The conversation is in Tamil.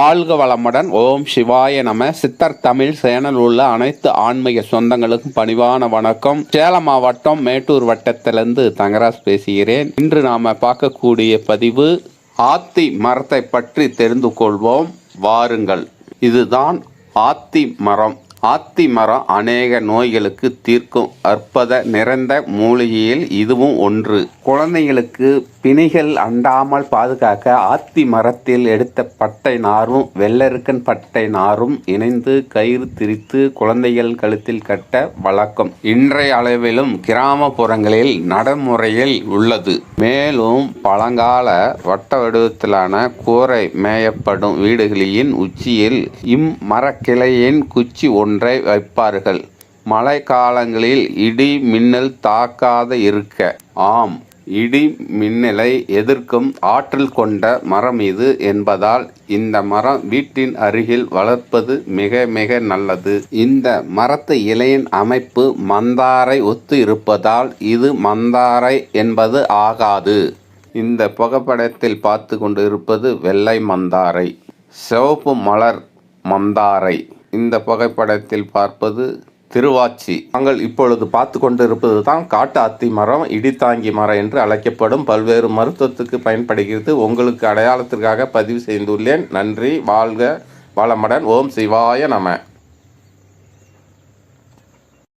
ஆழ்க வளமுடன். ஓம் சிவாய நம. சித்தர் தமிழ் சேனல் உள்ள அனைத்து ஆன்மீக சொந்தங்களுக்கும் பணிவான வணக்கம். சேலம் மாவட்டம் மேட்டூர் வட்டத்திலிருந்து தங்கராஜ் பேசுகிறேன். இன்று நாம பார்க்கக்கூடிய பதிவு ஆத்தி மரத்தை பற்றி தெரிந்து கொள்வோம். வாருங்கள். இதுதான் ஆத்தி மரம். ஆத்தி மரம் அநேக நோய்களுக்கு தீர்க்கும் அற்பத நிறைந்த மூலிகையில் இதுவும் ஒன்று. குழந்தைகளுக்கு பிணிகள் அண்டாமல் பாதுகாக்க ஆத்தி மரத்தில் எடுத்த பட்டை நாரும் வெள்ளருக்கன் பட்டை நாரும் இணைந்து கயிறு திரித்து குழந்தைகள் கழுத்தில் கட்ட வழக்கம். இன்றைய அளவிலும் கிராமப்புறங்களில் நடைமுறையில் உள்ளது. மேலும் பழங்கால வட்ட வடிவத்திலான கூரை மேயப்படும் வீடுகளின் உச்சியில் இம்மரக்கிளையின் குச்சி ஒன்று வைப்பார்கள். மழை காலங்களில் இடி மின்னல் தாக்காத இருக்க. ஆம் இடி மின்னலை எதிர்க்கும் ஆற்றல் கொண்ட மரம் இது என்பதால் இந்த மரம் வீட்டின் அருகில் வளர்ப்பது மிக மிக நல்லது. இந்த மரத்து இலையின் அமைப்பு மந்தாரை ஒத்து இருப்பதால் இது மந்தாரை என்பது ஆகாது. இந்த புகைப்படத்தில் பார்த்து கொண்டு இருப்பது வெள்ளை மந்தாரை. சிவப்பு மலர் மந்தாரை. இந்த புகைப்படத்தில் பார்ப்பது திருவாச்சி. நாங்கள் இப்பொழுது பார்த்து கொண்டிருப்பது தான் காட்டு மரம் இடித்தாங்கி மரம் என்று அழைக்கப்படும் பல்வேறு மருத்துவத்துக்கு பயன்படுகிறது. உங்களுக்கு அடையாளத்திற்காக பதிவு செய்துள்ளேன். நன்றி. வாழ்க வளமுடன். ஓம் சிவாய நம.